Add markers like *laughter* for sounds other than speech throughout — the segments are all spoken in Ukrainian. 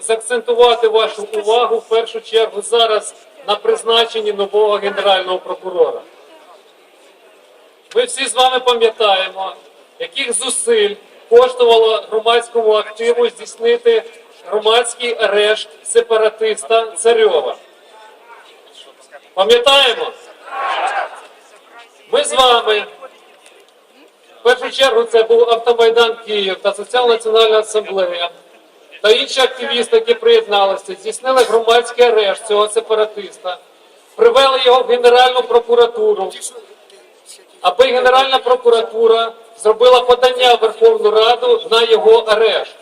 Закцентувати вашу увагу в першу чергу зараз на призначенні нового генерального прокурора. Ми всі з вами пам'ятаємо, яких зусиль коштувало громадському активу здійснити громадський арешт сепаратиста Царьова. Пам'ятаємо? Ми з вами. В першу чергу це був Автомайдан Київ та Соціал-Національна асамблея та інші активісти, які приєдналися, здійснили громадський арешт цього сепаратиста, привели його в Генеральну прокуратуру, аби Генеральна прокуратура зробила подання в Верховну Раду на його арешт.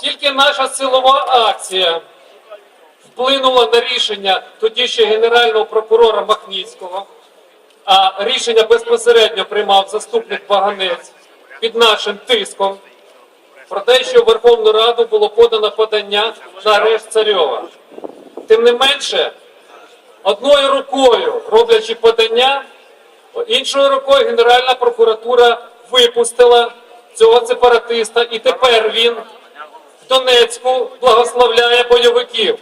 Тільки наша силова акція вплинула на рішення тоді ще генерального прокурора Махніцького, а рішення безпосередньо приймав заступник Ваганець під нашим тиском про те, що в Верховну Раду було подано подання на арешт Царьова. Тим не менше, одною рукою роблячи подання, іншою рукою Генеральна прокуратура випустила цього сепаратиста, і тепер він в Донецьку благословляє бойовиків.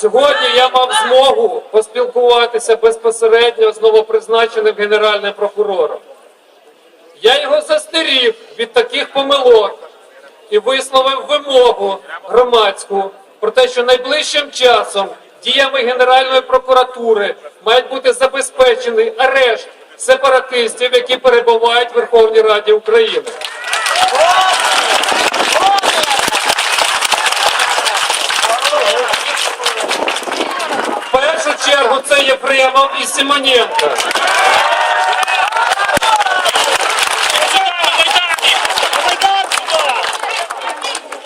Сьогодні я мав змогу поспілкуватися безпосередньо з новопризначеним генеральним прокурором. Я його застеріг від таких помилок і висловив вимогу громадську про те, що найближчим часом діями Генеральної прокуратури мають бути забезпечений арешт сепаратистів, які перебувають в Верховній Раді України. В першу чергу це Єфремов і Симоненко.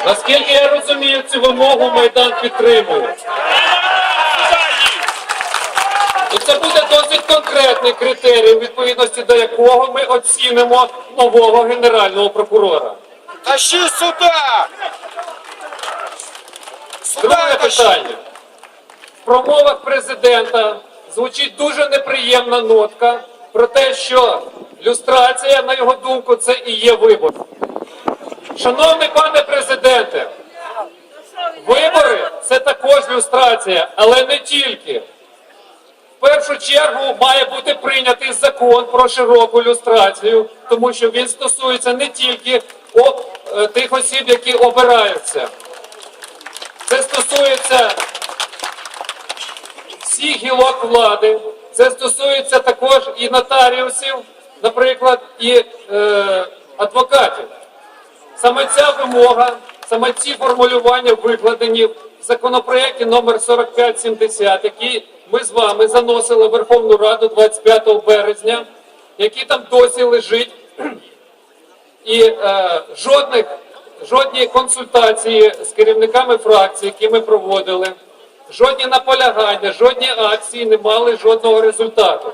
Наскільки я розумію, цю вимогу Майдан підтримує. І це буде досить конкретний критерій, у відповідності до якого ми оцінимо нового генерального прокурора. Тащи сюда! Друге питання. В промовах президента звучить дуже неприємна нотка про те, що люстрація, на його думку, це і є вибор. Шановний пане президенте, вибори це також люстрація, але не тільки. В першу чергу має бути прийнятий закон про широку люстрацію, тому що він стосується не тільки е, тих осіб, які обираються. Це стосується всіх гілок влади. Це стосується також і нотаріусів, наприклад, і е, адвокатів. Саме ця вимога, саме ці формулювання викладені в законопроекті номер 4570, який ми з вами заносили в Верховну Раду 25 березня, який там досі лежить. *clears throat* І е, жодних, жодні консультації з керівниками фракцій, які ми проводили, жодні наполягання, жодні акції не мали жодного результату.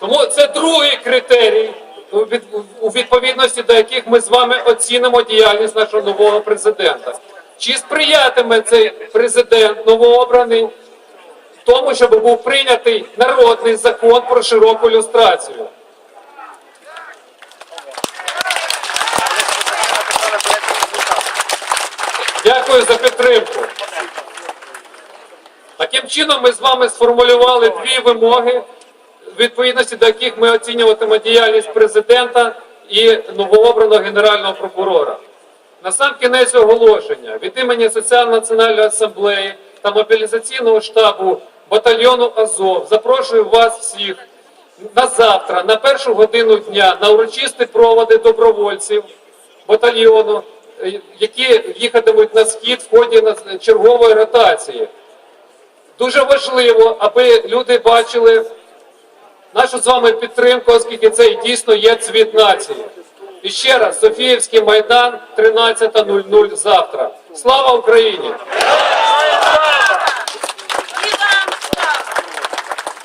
Тому це другий критерій, у відповідності до яких ми з вами оцінимо діяльність нашого нового президента. Чи сприятиме цей президент новообраний тому, щоб був прийнятий народний закон про широку люстрацію? Дякую за підтримку. Таким чином, ми з вами сформулювали дві вимоги, відповідності до яких ми оцінюватимемо діяльність президента і новообраного генерального прокурора. На сам кінець оголошення від імені Соціально-національної асамблеї та мобілізаційного штабу батальйону Азов запрошую вас всіх на завтра, на першу годину дня, на урочисті проводи добровольців батальйону, е, які їхатимуть на схід в ході чергової ротації. Дуже важливо, аби люди бачили нашу з вами підтримку, оскільки це дійсно є цвіт нації. І ще раз, Софіївський майдан, 13.00 завтра. Слава Україні!